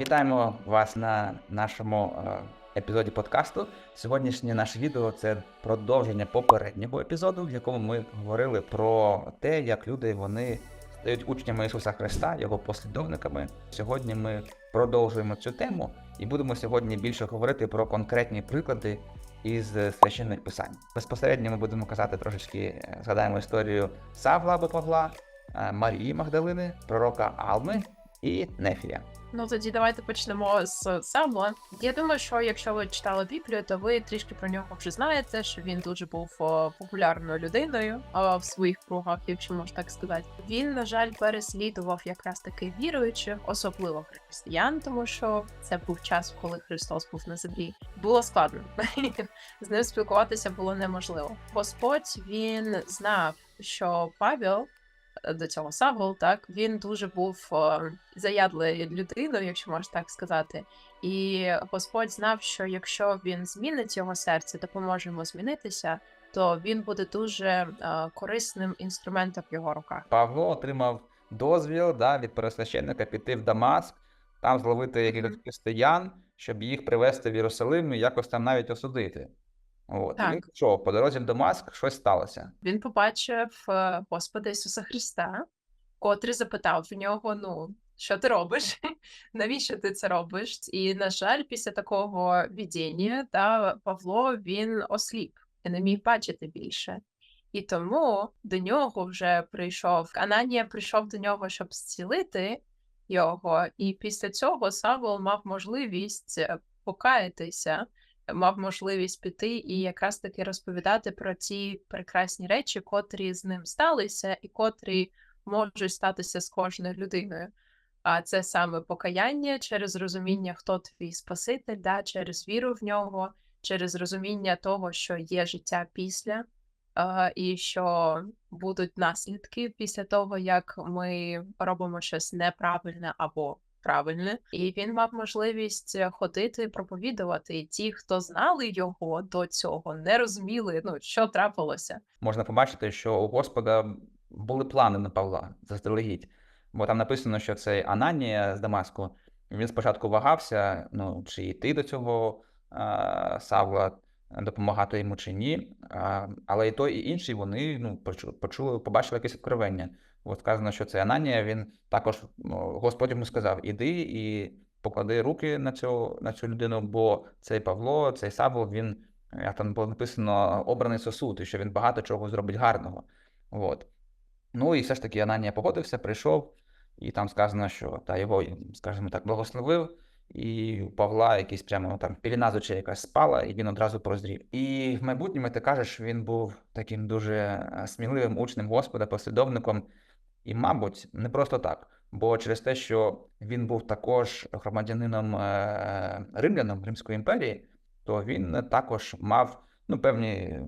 Вітаємо вас на нашому е, епізоді подкасту. Сьогоднішнє наше відео це продовження попереднього епізоду, в якому ми говорили про те, як люди вони стають учнями Ісуса Христа, його послідовниками. Сьогодні ми продовжуємо цю тему і будемо сьогодні більше говорити про конкретні приклади із священних писань. Безпосередньо ми будемо казати трошечки, е, згадаємо історію Савла або Павла, е, Марії Магдалини, пророка Алми і Нефія. Ну тоді давайте почнемо з Самла. Я думаю, що якщо ви читали Біблію, то ви трішки про нього вже знаєте, що він дуже був популярною людиною о, в своїх кругах, якщо можна так сказати. Він, на жаль, переслідував якраз таки віруючих, особливо християн, тому що це був час, коли Христос був на землі. Було складно з ним спілкуватися було неможливо. Господь він знав, що Павел до цього Савол, так він дуже був о, заядлою людиною, якщо можна так сказати. І Господь знав, що якщо він змінить його серце, допоможе йому змінитися, то він буде дуже е, корисним інструментом в його руках. Павло отримав дозвіл да, від пересвященника піти в Дамаск, там зловити якихось християн, щоб їх привезти в Єрусалим і якось там навіть осудити. От. Так. він пішов, по дорозі в Дамаск щось сталося. Він побачив е, Господа Ісуса Христа, котрий запитав в нього: Ну, що ти робиш? Навіщо ти це робиш? І, на жаль, після такого відіння та Павло він осліп і не міг бачити більше. І тому до нього вже прийшов Ананія прийшов до нього, щоб зцілити його. І після цього Савол мав можливість е, покаятися, мав можливість піти і якраз таки розповідати про ті прекрасні речі, котрі з ним сталися, і котрі можуть статися з кожною людиною. А це саме покаяння через розуміння, хто твій Спаситель, да, через віру в нього, через розуміння того, що є життя після, і що будуть наслідки після того, як ми робимо щось неправильне або правильне. І він мав можливість е, ходити проповідувати. І ті, хто знали його до цього, не розуміли, ну що трапилося. Можна побачити, що у Господа були плани на Павла заздалегідь. Бо там написано, що цей Ананія з Дамаску, він спочатку вагався, ну, чи йти до цього а, Савла, допомагати йому чи ні. Але і той, і інший вони ну, почули, побачили якесь відкривення. От сказано, що цей Ананія, він також, ну, Господь йому сказав: іди і поклади руки на цю, на цю людину, бо цей Павло, цей Савл, він, як там було написано, обраний сосуд, і що він багато чого зробить гарного. От. Ну і все ж таки Ананія погодився, прийшов, і там сказано, що та його, скажімо так, благословив, і у Павла якийсь прямо там піліна з якась спала, і він одразу прозрів. І в майбутньому ти кажеш, він був таким дуже е, сміливим учнем Господа, послідовником, і, мабуть, не просто так. Бо через те, що він був також громадянином е, римляном Римської імперії, то він також мав ну, певні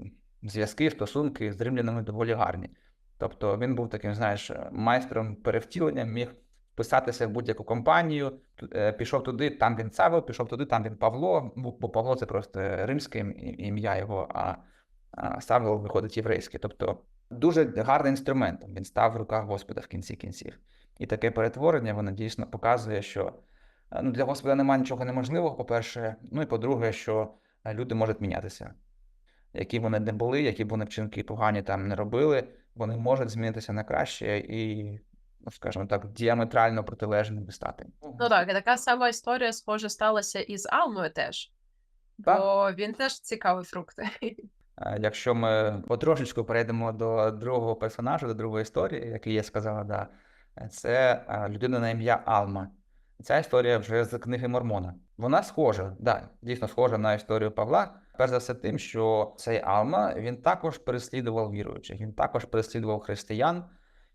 зв'язки, стосунки з римлянами доволі гарні. Тобто він був таким, знаєш, майстром перевтілення, міг вписатися в будь-яку компанію, е, пішов туди, там він Савел, пішов туди, там він Павло, бо Павло це просто римське ім'я його, а Савел виходить єврейське. Тобто дуже гарний інструмент він став в руках Господа в кінці кінців. І таке перетворення воно дійсно показує, що е, ну, для Господа немає нічого неможливого, по-перше. Ну і по-друге, що е, люди можуть мінятися. Які б вони не були, які б вони вчинки погані там не робили, вони можуть змінитися на краще і, ну, скажімо так, діаметрально протилежними стати. Ну так, і така сама історія, схоже, сталася і з Алмою теж. Так. Бо він теж цікавий фрукт. Е, Якщо ми потрошечку перейдемо до другого персонажа, до другої історії, який я сказала, да, це е, людина на ім'я Алма. Ця історія вже з книги Мормона. Вона схожа, да, дійсно схожа на історію Павла. Перш за все, тим, що цей Алма він також переслідував віруючих, він також переслідував християн.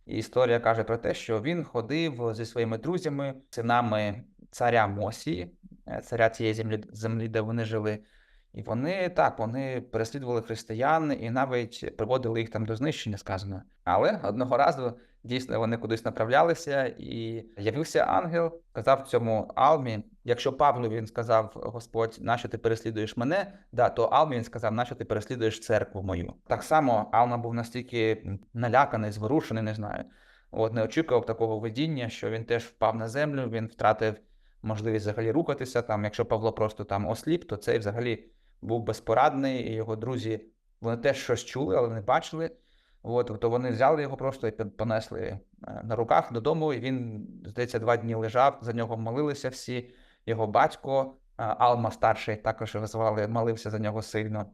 І історія каже про те, що він ходив зі своїми друзями, синами царя Мосії, е, царя цієї землі, землі, де вони жили. І вони так, вони переслідували християн і навіть приводили їх там до знищення, сказано. Але одного разу дійсно вони кудись направлялися, і явився ангел, сказав цьому Алмі: якщо Павлу він сказав Господь, нащо ти переслідуєш мене, да, то Алмі він сказав, нащо ти переслідуєш церкву мою. Так само Алма був настільки наляканий, зворушений, не знаю. От не очікував такого видіння, що він теж впав на землю, він втратив можливість взагалі рухатися. Там, якщо Павло просто там осліп, то цей взагалі був безпорадний, і його друзі вони теж щось чули, але не бачили. От, то вони взяли його просто і понесли е, на руках додому, і він, здається, два дні лежав, за нього молилися всі. Його батько, е, Алма старший, також його звали, молився за нього сильно.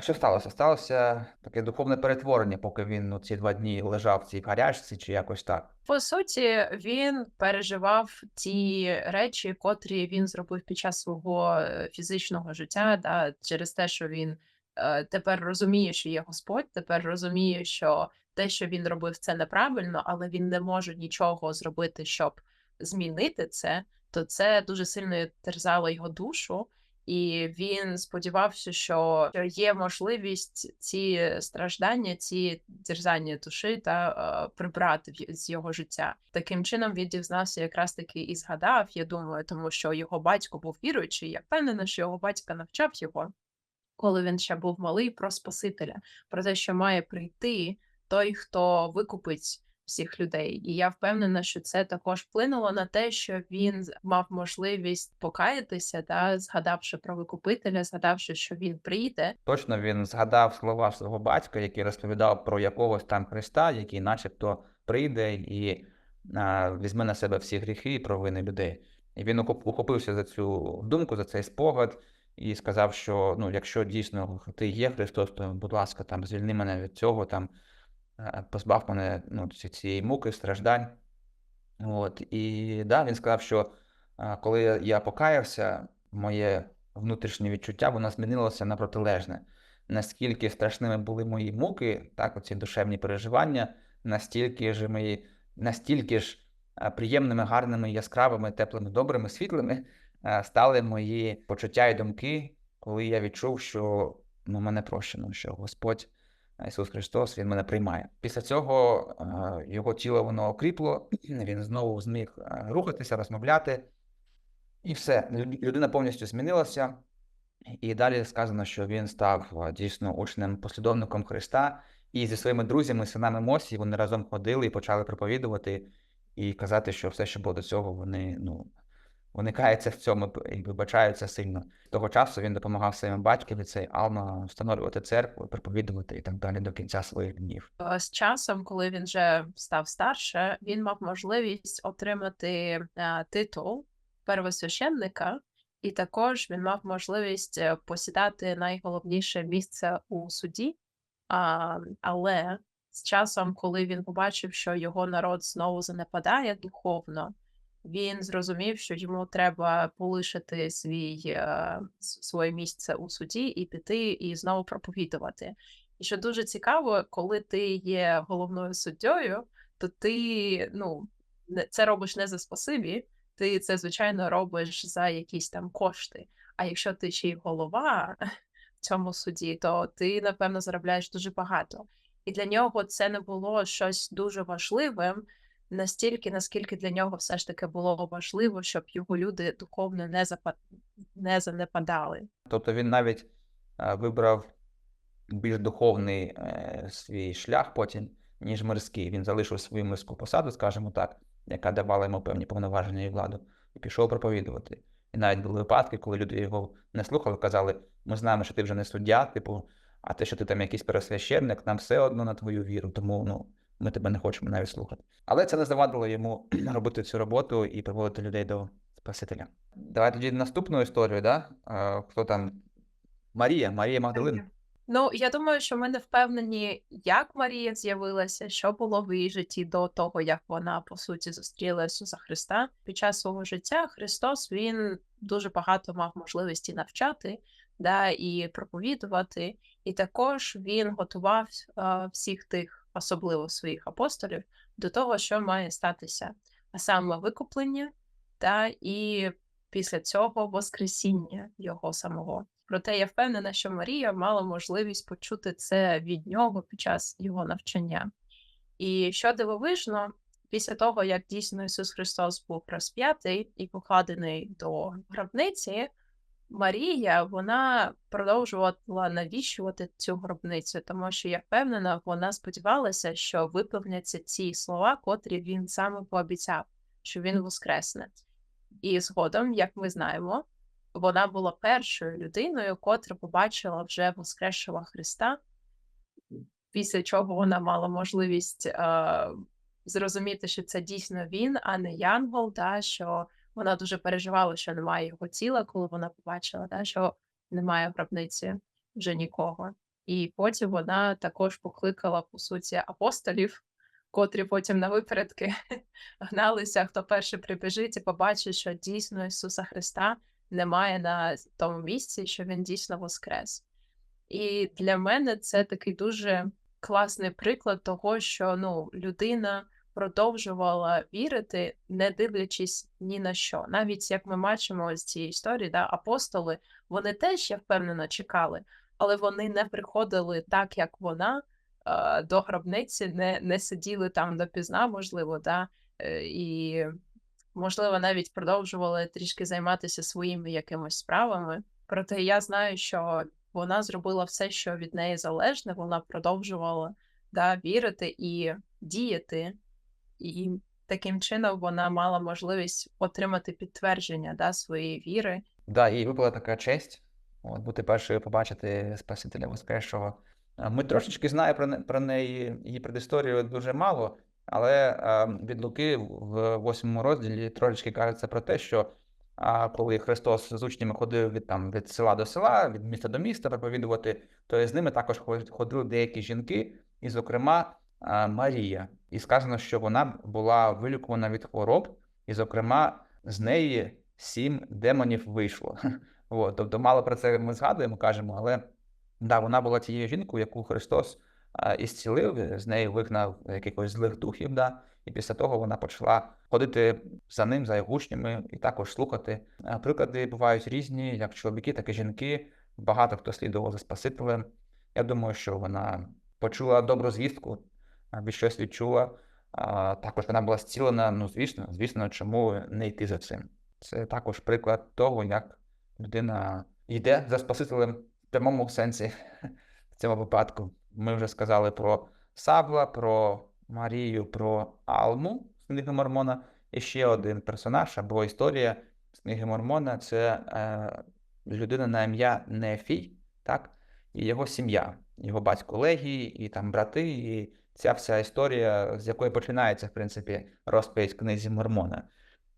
Що сталося? Сталося таке духовне перетворення, поки він ну, ці два дні лежав в цій гарячці чи якось так. По суті, він переживав ті речі, котрі він зробив під час свого е, фізичного життя, да, через те, що він е, тепер розуміє, що є Господь, тепер розуміє, що те, що він робив, це неправильно, але він не може нічого зробити, щоб змінити це, то це дуже сильно терзало його душу. І він сподівався, що є можливість ці страждання, ці терзання душі та прибрати з його життя. Таким чином він дізнався якраз таки і згадав, я думаю, тому що його батько був віруючий. Я впевнена, що його батько навчав його, коли він ще був малий, про Спасителя, про те, що має прийти той, хто викупить всіх людей. І я впевнена, що це також вплинуло на те, що він мав можливість покаятися, та згадавши про викупителя, згадавши, що він прийде. Точно він згадав слова свого батька, який розповідав про якогось там Христа, який начебто прийде і а, візьме на себе всі гріхи і провини людей. І він ухопився за цю думку, за цей спогад, і сказав, що ну, якщо дійсно ти є Христос, то, будь ласка, там звільни мене від цього, там позбав мене ну, цієї муки, страждань. От, і да, він сказав, що коли я- покаявся, моє внутрішнє відчуття воно змінилося на протилежне. Наскільки страшними були мої муки, так, оці душевні переживання, настільки ж мої, настільки ж приємними, гарними, яскравими, теплими, добрими, світлими стали мої почуття і думки, коли я відчув, що ну, мене прощено, що Господь Ісус Христос, Він мене приймає. Після цього е, його тіло воно окріпло, він знову зміг е, рухатися, розмовляти, і все. Людина повністю змінилася. І далі сказано, що він став е, дійсно учнем, послідовником Христа. І зі своїми друзями, синами Мосі, вони разом ходили і почали проповідувати і казати, що все, що було до цього, вони, ну, вони каються в цьому і вибачаються сильно. Того часу він допомагав своєму батькові, цей Алма, встановлювати церкву, проповідувати і так далі до кінця своїх днів. Е, З часом, коли він вже став старше, він мав можливість отримати е, титул первосвященника, і також він мав можливість е, посідати найголовніше місце у суді. А, але з часом, коли він побачив, що його народ знову занепадає духовно, він зрозумів, що йому треба полишити свій, е, своє місце у суді і піти і знову проповідувати. І що дуже цікаво, коли ти є головною суддєю, то ти ну, це робиш не за спасибі, ти це, звичайно, робиш за якісь там кошти. А якщо ти ще й голова в цьому суді, то ти, напевно, заробляєш дуже багато. І для нього це не було щось дуже важливим, настільки, наскільки для нього все ж таки було важливо, щоб його люди духовно не, запа... не занепадали. Тобто він навіть е, вибрав більш духовний е, свій шлях потім, ніж мирський. Він залишив свою мирську посаду, скажімо так, яка давала йому певні повноваження і владу, і пішов проповідувати. І навіть були випадки, коли люди його не слухали, казали: ми знаємо, що ти вже не суддя, типу, а те, що ти там якийсь пересвященник, нам все одно на твою віру, тому ну, ми тебе не хочемо навіть слухати. Але це не завадило йому робити цю роботу і приводити людей до Спасителя. Давай тоді наступну історію, да? Хто там? Марія, Марія Магдалина. Ну, я думаю, що ми не впевнені, як Марія з'явилася, що було в її житті до того, як вона по суті зустріла Ісуса Христа. Під час свого життя Христос він дуже багато мав можливості навчати, да, і проповідувати, і також він готував е, всіх тих, особливо своїх апостолів, до того, що має статися, а саме викуплення, та і після цього Воскресіння його самого. Проте я впевнена, що Марія мала можливість почути це від нього під час його навчання. І що дивовижно, після того, як дійсно Ісус Христос був розп'ятий і покладений до гробниці, Марія вона продовжувала навіщувати цю гробницю, тому що я впевнена, вона сподівалася, що виповняться ці слова, котрі він саме пообіцяв, що він воскресне. І згодом, як ми знаємо, вона була першою людиною, котра побачила вже Воскресшого Христа, після чого вона мала можливість е, зрозуміти, що це дійсно він, а не Янгол, да, що вона дуже переживала, що немає його тіла, коли вона побачила, да, що немає гробниці вже нікого. І потім вона також покликала, по суті, апостолів, котрі потім на випередки гналися, хто перший прибіжить і побачить, що дійсно Ісуса Христа немає на тому місці, що він дійсно воскрес. І для мене це такий дуже класний приклад того, що ну, людина продовжувала вірити, не дивлячись ні на що. Навіть як ми бачимо з цієї історії, да, апостоли, вони теж, я впевнена, чекали, але вони не приходили так, як вона до гробниці, не, не сиділи там допізна, можливо, да, е, і, можливо, навіть продовжували трішки займатися своїми якимось справами. Проте я знаю, що вона зробила все, що від неї залежне, вона продовжувала да, вірити і діяти, і таким чином вона мала можливість отримати підтвердження да, своєї віри. Да, їй випала така честь от, бути першою побачити Спасителя Воскресшого. Ми трошечки знаємо про, не- про неї, її предісторію дуже мало, але від Луки в восьмому розділі трошечки кажеться про те, що а, коли Христос з учнями ходив від, там, від села до села, від міста до міста проповідувати, то з ними також ходили деякі жінки, і, зокрема, Марія. І сказано, що вона була вилікувана від хвороб, і, зокрема, з неї сім демонів вийшло. От, тобто, мало про це ми згадуємо, кажемо, але да, вона була тією жінкою, яку Христос а, ісцілив, з неї вигнав якихось злих духів, да, і після того вона почала ходити за ним, за його учнями, і також слухати. Приклади бувають різні, як чоловіки, так і жінки. Багато хто слідував за Спасителем. Я думаю, що вона почула добру звістку, або щось відчула. А, також вона була зцілена. Ну, звісно, звісно, чому не йти за цим. Це також приклад того, як людина йде за Спасителем в прямому сенсі в цьому випадку. Ми вже сказали про Савла, про Марію, про Алму з книги Мормона. І ще один персонаж або історія з книги Мормона це е, людина на ім'я Нефій, так? і його сім'я, його батько Легій, і там брати, і ця вся історія, з якої починається, в принципі, розповідь книзі Мормона.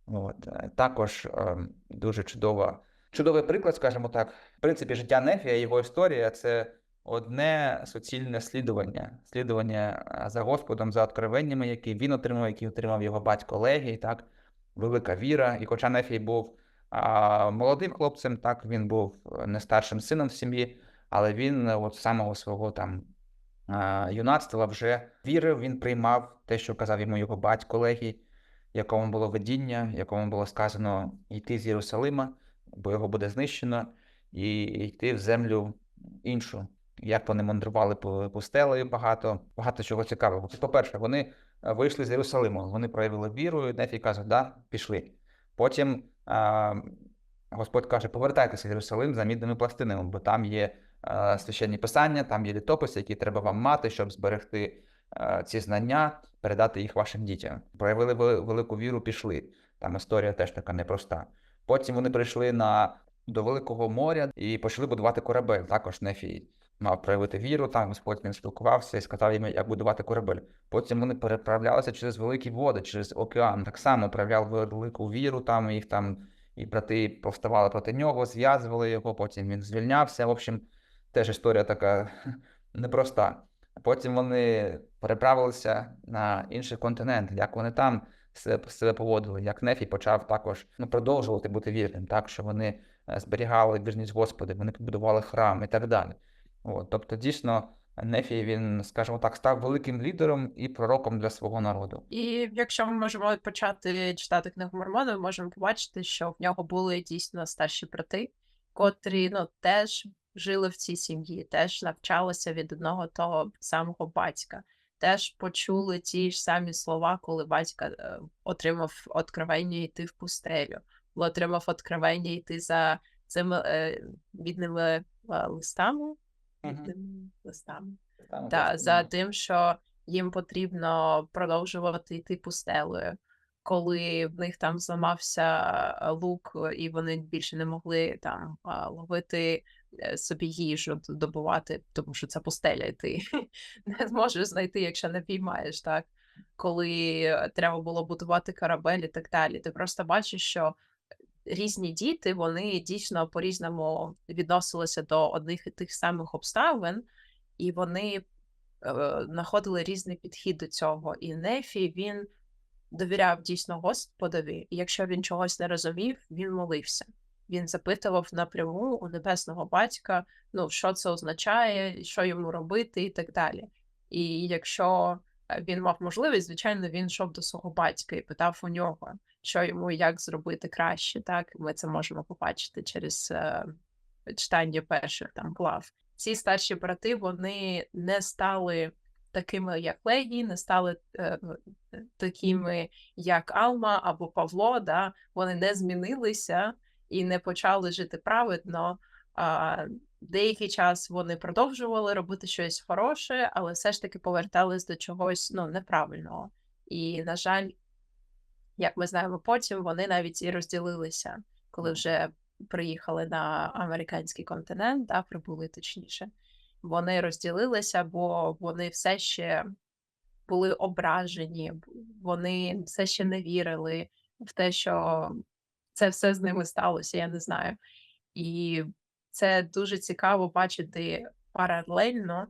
От. е, Також е, дуже чудова, чудовий приклад, скажімо так. В принципі, життя Нефія, і його історія це одне суцільне слідування, слідування е, за Господом, за откровеннями, які він отримав, які отримав його батько Легій, так, велика віра. І хоча Нефій був а, молодим хлопцем, так, він був е, не старшим сином в сім'ї, але він от самого свого там юнацтва вже вірив, він приймав те, що казав йому його батько Легій, якому було видіння, якому було сказано йти з Єрусалима, бо його буде знищено, і йти в землю іншу. Як вони мандрували пустелею багато, багато чого цікавого. По-перше, вони вийшли з Єрусалиму, вони проявили віру, і Нефій каже, да, пішли. Потім а, Господь каже, повертайтеся в Єрусалим за мідними пластинами, бо там є а, священні писання, там є літописи, які треба вам мати, щоб зберегти а, ці знання, передати їх вашим дітям. Проявили велику віру, пішли. Там історія теж така непроста. Потім вони прийшли на, до Великого моря і почали будувати корабель. Також Нефій мав проявити віру, там Господь він спілкувався і сказав їм, як будувати корабель. Потім вони переправлялися через великі води, через океан. Так само проявляв велику віру, там їх там і брати повставали проти нього, зв'язували його, потім він звільнявся. В общем, теж історія така непроста. Потім вони переправилися на інший континент, як вони там себе, себе поводили, як Нефій почав також ну, продовжувати бути вірним, так що вони е, зберігали вірність Господи, вони побудували храм і так далі. От, тобто, дійсно, Нефій, він, скажімо так, став великим лідером і пророком для свого народу. І якщо ми можемо почати читати книгу Мормону, ми можемо побачити, що в нього були дійсно старші брати, котрі ну, теж жили в цій сім'ї, теж навчалися від одного того самого батька, теж почули ті ж самі слова, коли батька е, отримав откровення йти в пустелю, отримав откровення йти за цими е, бідними е, листами. Бідними листами. Та, за тим, що їм потрібно продовжувати йти пустелею. коли в них там зламався лук, і вони більше не могли там ловити е, собі їжу, добувати, тому що це пустеля, і ти не зможеш знайти, якщо не піймаєш, так? Коли е, треба було будувати корабель і так далі. Ти просто бачиш, що різні діти вони дійсно по-різному відносилися до одних і тих самих обставин, і вони е, знаходили різний підхід до цього. І Нефі він довіряв дійсно Господові, і якщо він чогось не розумів, він молився. Він запитував напряму у небесного батька, ну що це означає, що йому робити, і так далі. І якщо е, він мав можливість, звичайно, він йшов до свого батька і питав у нього, що йому і як зробити краще. Так, ми це можемо побачити через е, читання перших там глав. Ці старші брати вони не стали такими, як Легі, не стали е, е, такими, як Алма або Павло. Да? Вони не змінилися і не почали жити праведно. А, деякий час вони продовжували робити щось хороше, але все ж таки повертались до чогось ну, неправильного. І, на жаль, як ми знаємо потім, вони навіть і розділилися, коли вже приїхали на американський континент, да, прибули точніше. Вони розділилися, бо вони все ще були ображені, вони все ще не вірили в те, що це все з ними сталося, я не знаю. І це дуже цікаво бачити паралельно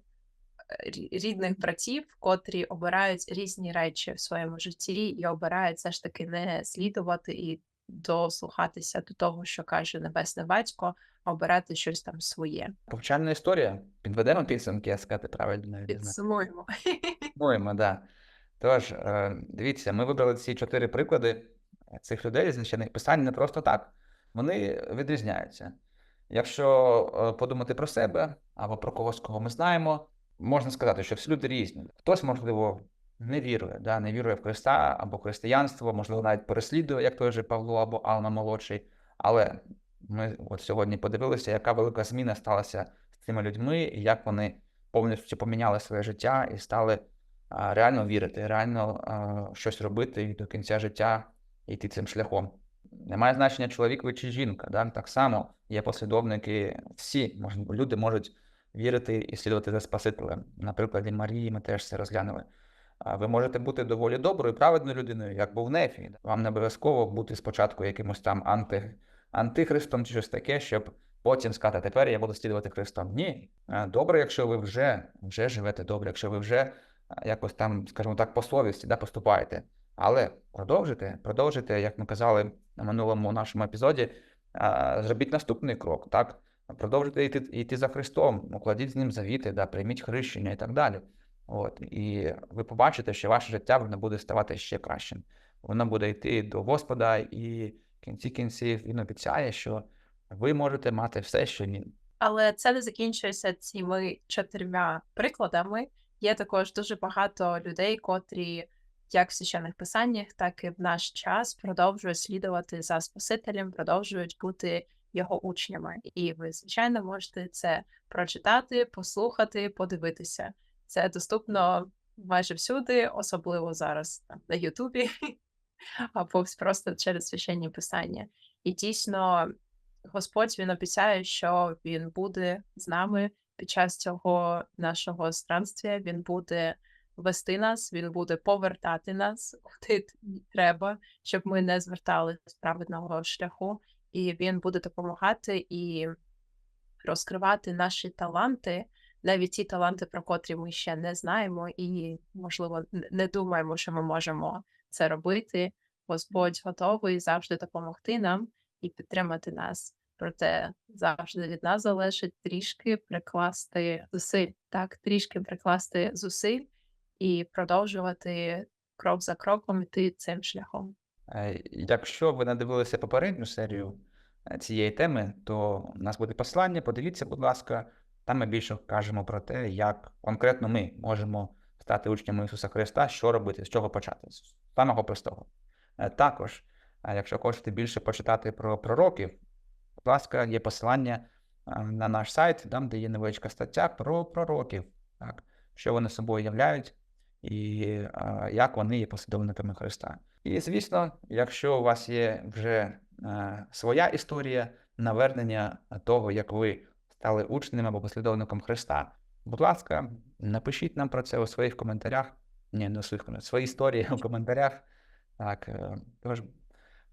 е, рідних братів, котрі обирають різні речі в своєму житті і обирають все ж таки не слідувати і дослухатися до того, що каже небесне батько, а обирати щось там своє. Повчальна історія. Підведемо підсумки, я сказати правильно. Підсумуємо. Підсумуємо, да. Тож, е, дивіться, ми вибрали ці чотири приклади е, цих людей з писань не просто так. Вони відрізняються. Якщо е, подумати про себе або про когось, кого ми знаємо, можна сказати, що всі люди різні. Хтось, можливо, не вірує, да, не вірує в Христа або християнство, можливо, навіть переслідує, як той же Павло або Алма молодший. Але ми от сьогодні подивилися, яка велика зміна сталася з цими людьми, і як вони повністю поміняли своє життя і стали реально вірити, реально щось робити і до кінця життя йти цим шляхом. Немає значення чоловік ви чи жінка. Да? Так само є послідовники, всі люди можуть вірити і слідувати за Спасителем. На прикладі Марії ми теж це розглянули. Ви можете бути доволі доброю, праведною людиною, як був Нефі. Вам не обов'язково бути спочатку якимось там анти, антихристом чи щось таке, щоб потім сказати, тепер я буду слідувати Христом. Ні. Добре, якщо ви вже, вже живете добре, якщо ви вже якось там, скажімо так, по совісті да, поступаєте. Але продовжуйте, продовжуйте, як ми казали на минулому нашому епізоді, зробіть наступний крок, так? Продовжуйте йти, йти за Христом, укладіть з ним завіти, да, прийміть хрещення і так далі. От, і ви побачите, що ваше життя воно буде ставати ще кращим. Воно буде йти до Господа, і в кінці кінців він обіцяє, що ви можете мати все, що він. Але це не закінчується цими чотирма прикладами. Є також дуже багато людей, котрі як в священних писаннях, так і в наш час продовжують слідувати за Спасителем, продовжують бути його учнями. І ви, звичайно, можете це прочитати, послухати, подивитися. Це доступно майже всюди, особливо зараз там, на Ютубі або просто через священні писання. І дійсно, Господь він обіцяє, що він буде з нами під час цього нашого странствія. Він буде вести нас, він буде повертати нас куди треба, щоб ми не звертали з праведного шляху, і він буде допомагати і розкривати наші таланти, навіть ті таланти, про котрі ми ще не знаємо, і, можливо, не думаємо, що ми можемо це робити. Господь готовий завжди допомогти нам і підтримати нас. Проте завжди від нас залежить трішки прикласти зусиль, так, трішки прикласти зусиль і продовжувати крок за кроком йти цим шляхом. Е, Якщо ви не дивилися попередню серію е, цієї теми, то у нас буде послання. Подивіться, будь ласка, там ми більше кажемо про те, як конкретно ми можемо стати учнями Ісуса Христа, що робити, з чого почати, з самого простого. Е, Також, якщо хочете більше почитати про пророків, будь ласка, є посилання на наш сайт, там, де є невеличка стаття про пророків, так, що вони собою являють і е, як вони є послідовниками Христа. І, звісно, якщо у вас є вже е, своя історія навернення того, як ви стали учнем або послідовником Христа, будь ласка, напишіть нам про це у своїх коментарях. Ні, не у своїх коментарях, свої історії у коментарях. Так, е, тож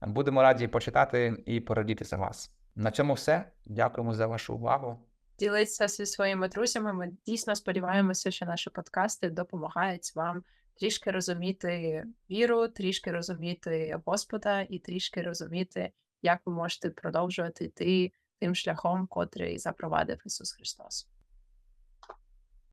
будемо раді почитати і порадітися вас. На цьому все. Дякуємо за вашу увагу. Ділитися зі своїми друзями. Ми дійсно сподіваємося, що наші подкасти допомагають вам трішки розуміти віру, трішки розуміти Господа і трішки розуміти, як ви можете продовжувати йти тим шляхом, котрий запровадив Ісус Христос.